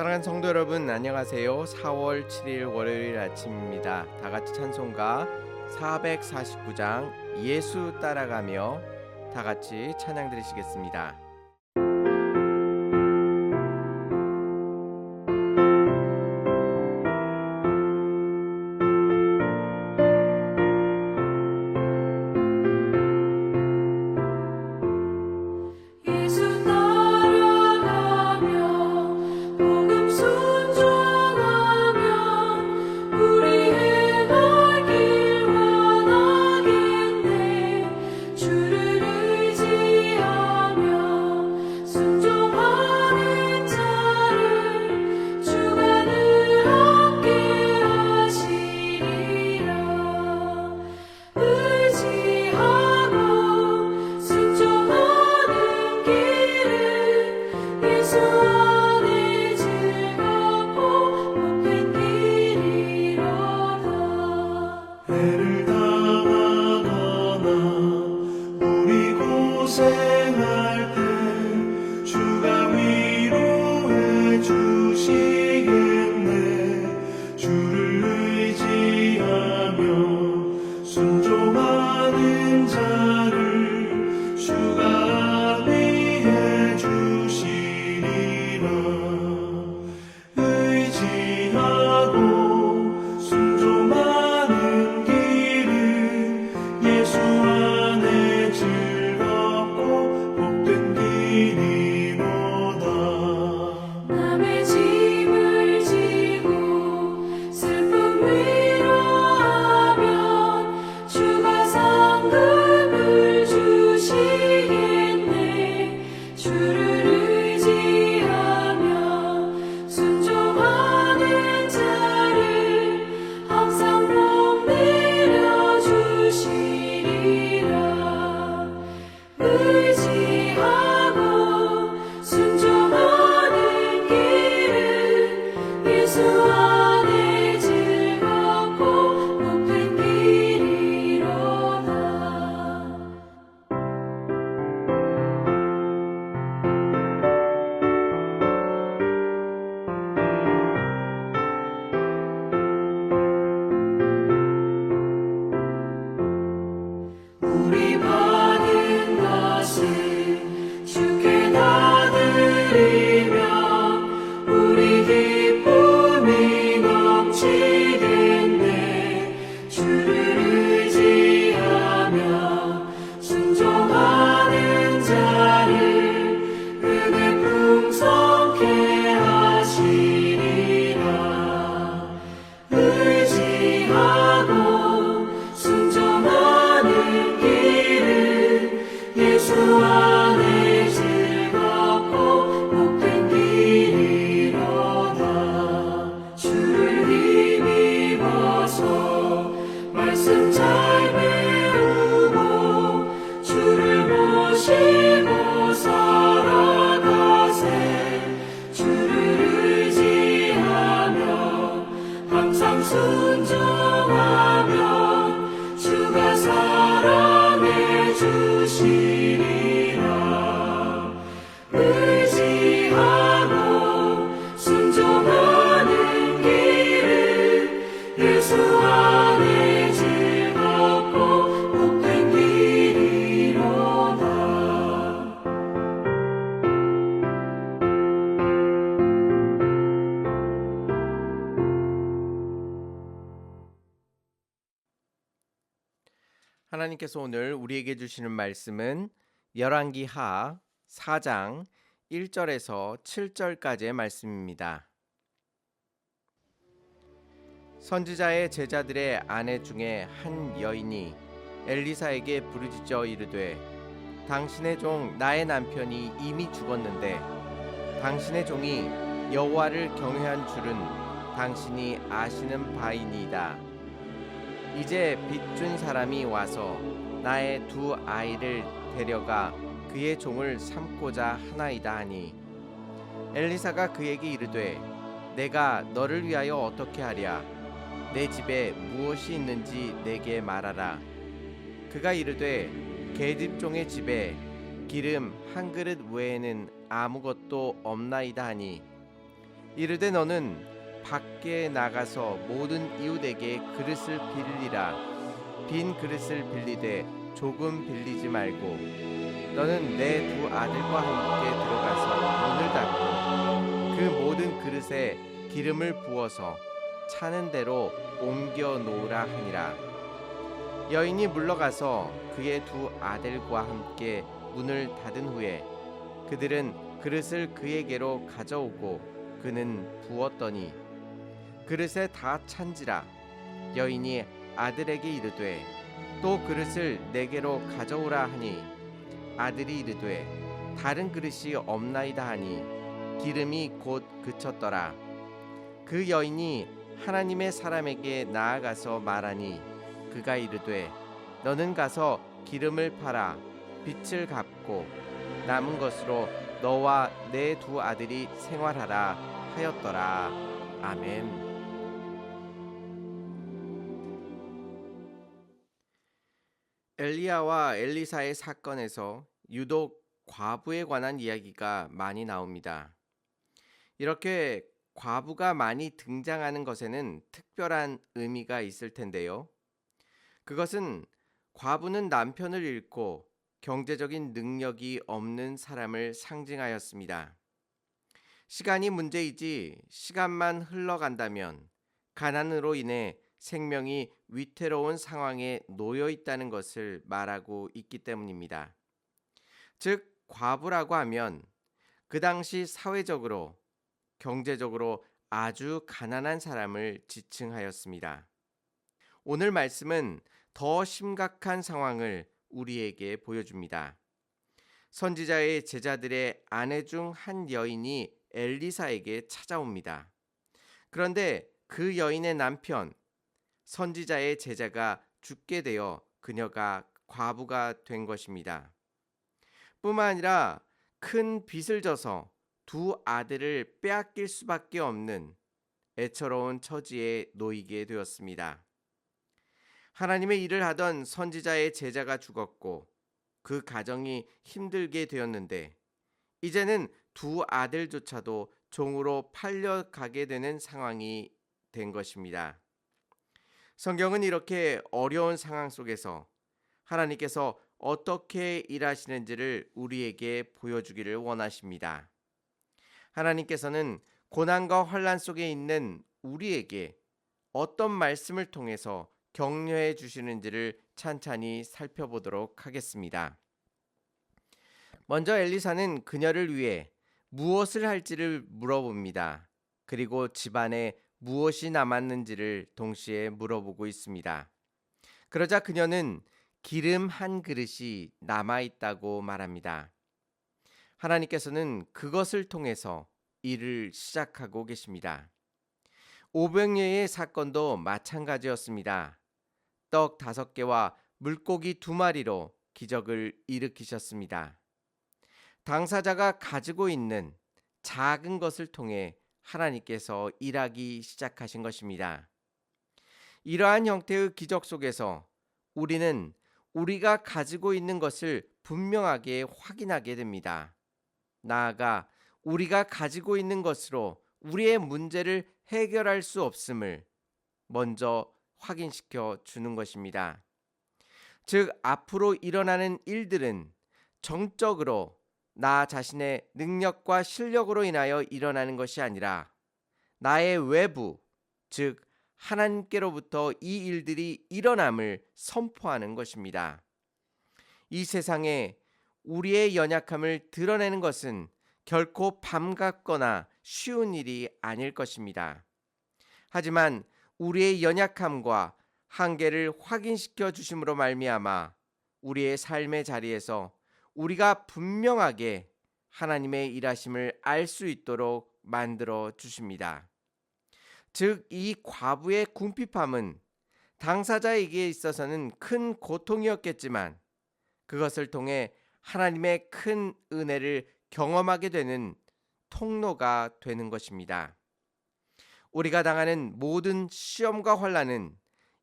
사랑하는 성도 여러분 안녕하세요. 4월 7일 월요일 아침입니다. 다 같이 찬송가 449장 예수 따라가며 다 같이 찬양 드리시겠습니다. 우리에게 주시는 말씀은 열왕기 하 4장 1절에서 7절까지의 말씀입니다. 선지자의 제자들의 아내 중에 한 여인이 엘리사에게 부르짖어 이르되 당신의 종 나의 남편이 이미 죽었는데 당신의 종이 여호와를 경외한 줄은 당신이 아시는 바이니이다. 이제 빚준 사람이 와서 나의 두 아이를 데려가 그의 종을 삼고자 하나이다 하니. 엘리사가 그에게 이르되 내가 너를 위하여 어떻게 하랴? 내 집에 무엇이 있는지 내게 말하라. 그가 이르되 계집종의 집에 기름 한 그릇 외에는 아무것도 없나이다 하니. 이르되 너는 밖에 나가서 모든 이웃에게 그릇을 빌리라 빈 그릇을 빌리되 조금 빌리지 말고 너는 내 두 아들과 함께 들어가서 문을 닫고 그 모든 그릇에 기름을 부어서 차는 대로 옮겨 놓으라 하니라. 여인이 물러가서 그의 두 아들과 함께 문을 닫은 후에 그들은 그릇을 그에게로 가져오고 그는 부었더니 그릇에 다 찬지라. 여인이 아들에게 이르되 또 그릇을 내게로 가져오라 하니. 아들이 이르되 다른 그릇이 없나이다 하니 기름이 곧 그쳤더라. 그 여인이 하나님의 사람에게 나아가서 말하니 그가 이르되 너는 가서 기름을 팔아 빚을 갚고 남은 것으로 너와 내 두 아들이 생활하라 하였더라. 아멘. 엘리야와 엘리사의 사건에서 유독 과부에 관한 이야기가 많이 나옵니다. 이렇게 과부가 많이 등장하는 것에는 특별한 의미가 있을 텐데요. 그것은 과부는 남편을 잃고 경제적인 능력이 없는 사람을 상징하였습니다. 시간이 문제이지 시간만 흘러간다면 가난으로 인해 생명이 위태로운 상황에 놓여 있다는 것을 말하고 있기 때문입니다. 즉, 과부라고 하면 그 당시 사회적으로, 경제적으로 아주 가난한 사람을 지칭하였습니다. 오늘 말씀은 더 심각한 상황을 우리에게 보여줍니다. 선지자의 제자들의 아내 중 한 여인이 엘리사에게 찾아옵니다. 그런데 그 여인의 남편, 선지자의 제자가 죽게 되어 그녀가 과부가 된 것입니다. 뿐만 아니라 큰 빚을 져서 두 아들을 빼앗길 수밖에 없는 애처로운 처지에 놓이게 되었습니다. 하나님의 일을 하던 선지자의 제자가 죽었고 그 가정이 힘들게 되었는데 이제는 두 아들조차도 종으로 팔려가게 되는 상황이 된 것입니다. 성경은 이렇게 어려운 상황 속에서 하나님께서 어떻게 일하시는지를 우리에게 보여주기를 원하십니다. 하나님께서는 고난과 환란 속에 있는 우리에게 어떤 말씀을 통해서 격려해 주시는지를 찬찬히 살펴보도록 하겠습니다. 먼저 엘리사는 그녀를 위해 무엇을 할지를 물어봅니다. 그리고 집안에 무엇이 남았는지를 동시에 물어보고 있습니다. 그러자 그녀는 기름 한 그릇이 남아 있다고 말합니다. 하나님께서는 그것을 통해서 일을 시작하고 계십니다. 오병이의 사건도 마찬가지였습니다. 떡 다섯 개와 물고기 두 마리로 기적을 일으키셨습니다. 당사자가 가지고 있는 작은 것을 통해 하나님께서 일하기 시작하신 것입니다. 이러한 형태의 기적 속에서 우리는 우리가 가지고 있는 것을 분명하게 확인하게 됩니다. 나아가 우리가 가지고 있는 것으로 우리의 문제를 해결할 수 없음을 먼저 확인시켜 주는 것입니다. 즉, 앞으로 일어나는 일들은 정적으로 나 자신의 능력과 실력으로 인하여 일어나는 것이 아니라 나의 외부, 즉, 하나님께로부터 이 일들이 일어남을 선포하는 것입니다. 이 세상에 우리의 연약함을 드러내는 것은 결코 밤같거나 쉬운 일이 아닐 것입니다. 하지만 우리의 연약함과 한계를 확인시켜 주심으로 말미암아 우리의 삶의 자리에서 우리가 분명하게 하나님의 일하심을 알 수 있도록 만들어 주십니다. 즉, 이 과부의 궁핍함은 당사자에게 있어서는 큰 고통이었겠지만 그것을 통해 하나님의 큰 은혜를 경험하게 되는 통로가 되는 것입니다. 우리가 당하는 모든 시험과 환란은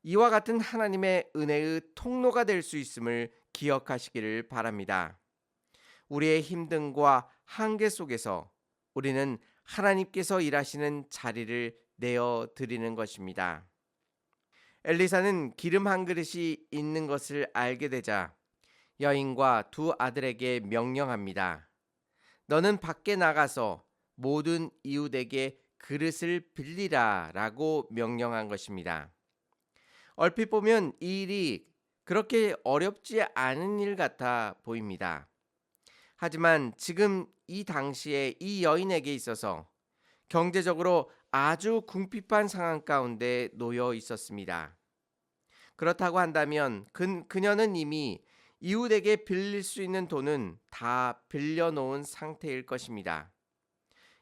이와 같은 하나님의 은혜의 통로가 될 수 있음을 기억하시기를 바랍니다. 우리의 힘듦과 한계 속에서 우리는 하나님께서 일하시는 자리를 내어 드리는 것입니다. 엘리사는 기름 한 그릇이 있는 것을 알게 되자 여인과 두 아들에게 명령합니다. 너는 밖에 나가서 모든 이웃에게 그릇을 빌리라 라고 명령한 것입니다. 얼핏 보면 이 일이 그렇게 어렵지 않은 일 같아 보입니다. 하지만 지금 이 당시에 이 여인에게 있어서 경제적으로 아주 궁핍한 상황 가운데 놓여 있었습니다. 그렇다고 한다면 그, 그녀는 이미 이웃에게 빌릴 수 있는 돈은 다 빌려놓은 상태일 것입니다.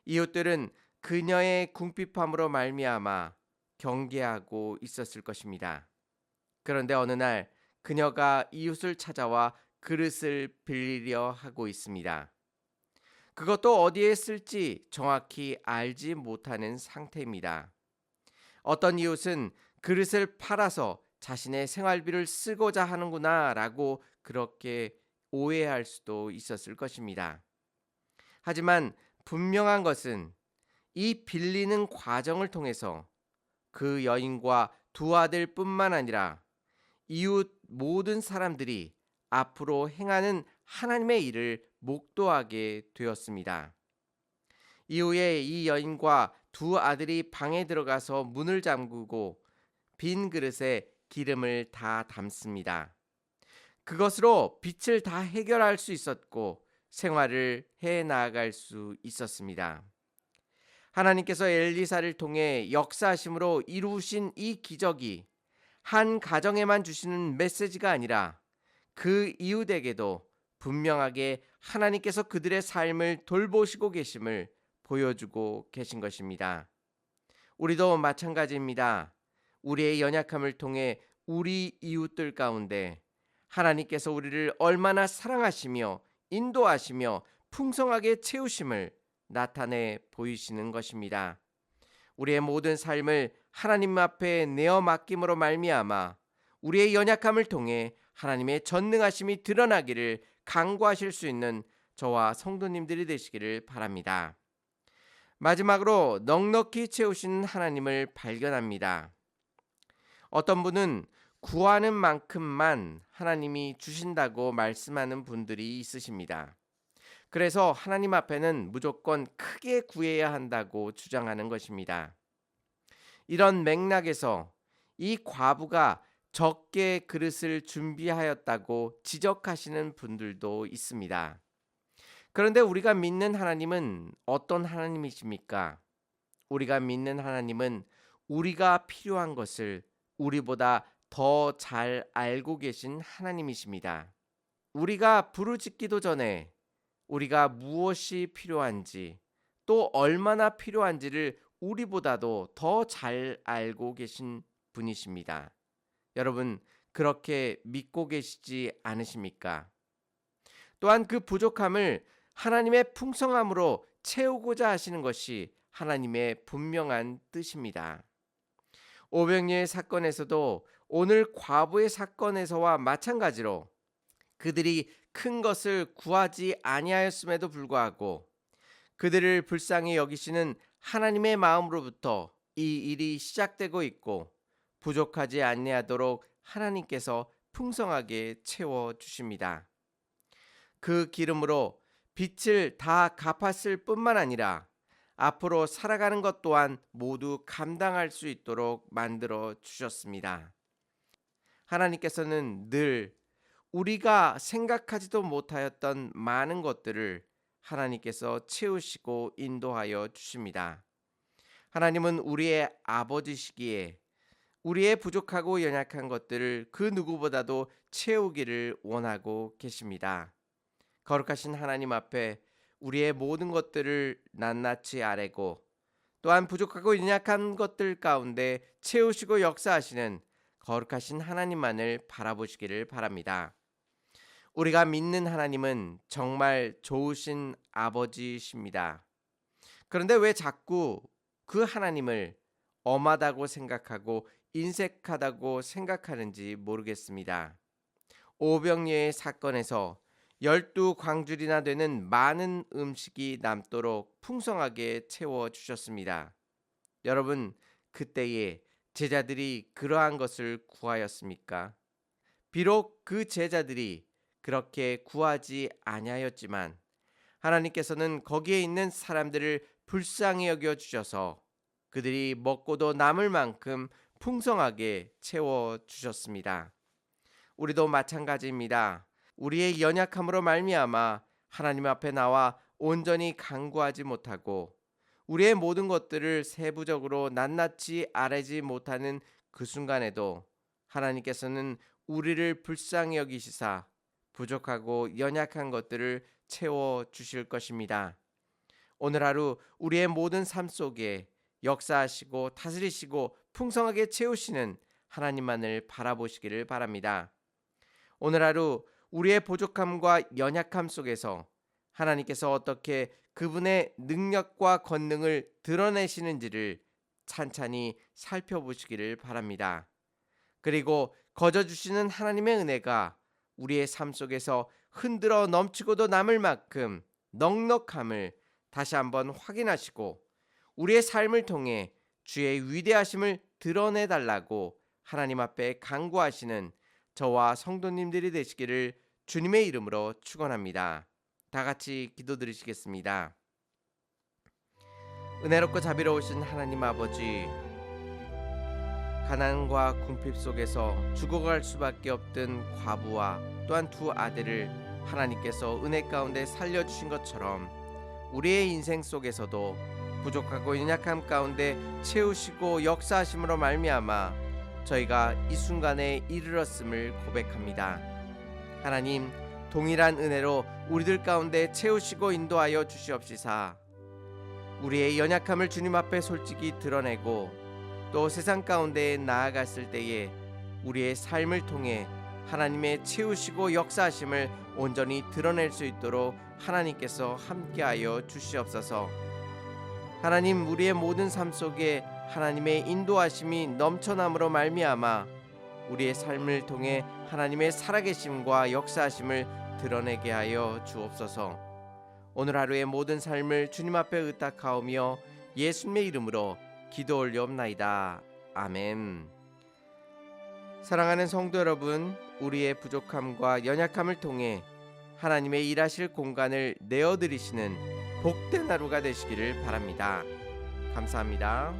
이웃들은 그녀의 궁핍함으로 말미암아 경계하고 있었을 것입니다. 그런데 어느 날 그녀가 이웃을 찾아와 그릇을 빌리려 하고 있습니다. 그것도 어디에 쓸지 정확히 알지 못하는 상태입니다. 어떤 이웃은 그릇을 팔아서 자신의 생활비를 쓰고자 하는구나 라고 그렇게 오해할 수도 있었을 것입니다. 하지만 분명한 것은 이 빌리는 과정을 통해서 그 여인과 두 아들 뿐만 아니라 이웃 모든 사람들이 앞으로 행하는 하나님의 일을 목도하게 되었습니다. 이후에 이 여인과 두 아들이 방에 들어가서 문을 잠그고 빈 그릇에 기름을 다 담습니다. 그것으로 빛을 다 해결할 수 있었고 생활을 해 나아갈 수 있었습니다. 하나님께서 엘리사를 통해 역사하심으로 이루신 이 기적이 한 가정에만 주시는 메시지가 아니라 그 이웃에게도 분명하게 하나님께서 그들의 삶을 돌보시고 계심을 보여주고 계신 것입니다. 우리도 마찬가지입니다. 우리의 연약함을 통해 우리 이웃들 가운데 하나님께서 우리를 얼마나 사랑하시며 인도하시며 풍성하게 채우심을 나타내 보이시는 것입니다. 우리의 모든 삶을 하나님 앞에 내어 맡김으로 말미암아 우리의 연약함을 통해 하나님의 전능하심이 드러나기를 강구하실 수 있는 저와 성도님들이 되시기를 바랍니다. 마지막으로 넉넉히 채우신 하나님을 발견합니다. 어떤 분은 구하는 만큼만 하나님이 주신다고 말씀하는 분들이 있으십니다. 그래서 하나님 앞에는 무조건 크게 구해야 한다고 주장하는 것입니다. 이런 맥락에서 이 과부가 적게 그릇을 준비하였다고 지적하시는 분들도 있습니다. 그런데 우리가 믿는 하나님은 어떤 하나님이십니까? 우리가 믿는 하나님은 우리가 필요한 것을 우리보다 더 잘 알고 계신 하나님이십니다. 우리가 부르짖기도 전에 우리가 무엇이 필요한지 또 얼마나 필요한지를 우리보다도 더 잘 알고 계신 분이십니다. 여러분, 그렇게 믿고 계시지 않으십니까? 또한 그 부족함을 하나님의 풍성함으로 채우고자 하시는 것이 하나님의 분명한 뜻입니다. 오병리의 사건에서도 오늘 과부의 사건에서와 마찬가지로 그들이 큰 것을 구하지 아니하였음에도 불구하고 그들을 불쌍히 여기시는 하나님의 마음으로부터 이 일이 시작되고 있고 부족하지 아니하도록 하나님께서 풍성하게 채워 주십니다. 그 기름으로 빛을 다 갚았을 뿐만 아니라 앞으로 살아가는 것 또한 모두 감당할 수 있도록 만들어 주셨습니다. 하나님께서는 늘 우리가 생각하지도 못하였던 많은 것들을 하나님께서 채우시고 인도하여 주십니다. 하나님은 우리의 아버지시기에 우리의 부족하고 연약한 것들을 그 누구보다도 채우기를 원하고 계십니다. 거룩하신 하나님 앞에 우리의 모든 것들을 낱낱이 아뢰고 또한 부족하고 연약한 것들 가운데 채우시고 역사하시는 거룩하신 하나님만을 바라보시기를 바랍니다. 우리가 믿는 하나님은 정말 좋으신 아버지십니다. 그런데 왜 자꾸 그 하나님을 엄하다고 생각하고 인색하다고 생각하는지 모르겠습니다. 오병리의 사건에서 열두 광줄이나 되는 많은 음식이 남도록 풍성하게 채워 주셨습니다. 여러분, 그때에 제자들이 그러한 것을 구하였습니까? 비록 그 제자들이 그렇게 구하지 아니하였지만 하나님께서는 거기에 있는 사람들을 불쌍히 여겨 주셔서 그들이 먹고도 남을 만큼 풍성하게 채워 주셨습니다. 우리도 마찬가지입니다. 우리의 연약함으로 말미암아 하나님 앞에 나와 온전히 간구하지 못하고 우리의 모든 것들을 세부적으로 낱낱이 아뢰지 못하는 그 순간에도 하나님께서는 우리를 불쌍히 여기시사 부족하고 연약한 것들을 채워 주실 것입니다. 오늘 하루 우리의 모든 삶 속에 역사하시고 다스리시고 풍성하게 채우시는 하나님만을 바라보시기를 바랍니다. 오늘 하루 우리의 부족함과 연약함 속에서 하나님께서 어떻게 그분의 능력과 권능을 드러내시는지를 찬찬히 살펴보시기를 바랍니다. 그리고 거저 주시는 하나님의 은혜가 우리의 삶 속에서 흔들어 넘치고도 남을 만큼 넉넉함을 다시 한번 확인하시고 우리의 삶을 통해 주의 위대하심을 드러내 달라고 하나님 앞에 간구하시는 저와 성도님들이 되시기를 주님의 이름으로 축원합니다. 다 같이 기도드리시겠습니다. 은혜롭고 자비로우신 하나님 아버지 가난과 궁핍 속에서 죽어갈 수밖에 없던 과부와 또한 두 아들을 하나님께서 은혜 가운데 살려주신 것처럼 우리의 인생 속에서도 부족하고 연약함 가운데 채우시고 역사하심으로 말미암아 저희가 이 순간에 이르렀음을 고백합니다. 하나님 동일한 은혜로 우리들 가운데 채우시고 인도하여 주시옵시사 우리의 연약함을 주님 앞에 솔직히 드러내고 또 세상 가운데 나아갔을 때에 우리의 삶을 통해 하나님의 채우시고 역사하심을 온전히 드러낼 수 있도록 하나님께서 함께하여 주시옵소서. 하나님 우리의 모든 삶 속에 하나님의 인도하심이 넘쳐남으로 말미암아 우리의 삶을 통해 하나님의 살아계심과 역사하심을 드러내게 하여 주옵소서. 오늘 하루의 모든 삶을 주님 앞에 의탁하오며 예수님의 이름으로 기도 올리옵나이다. 아멘. 사랑하는 성도 여러분, 우리의 부족함과 연약함을 통해 하나님의 일하실 공간을 내어 드리시는 복된 하루가 되시기를 바랍니다. 감사합니다.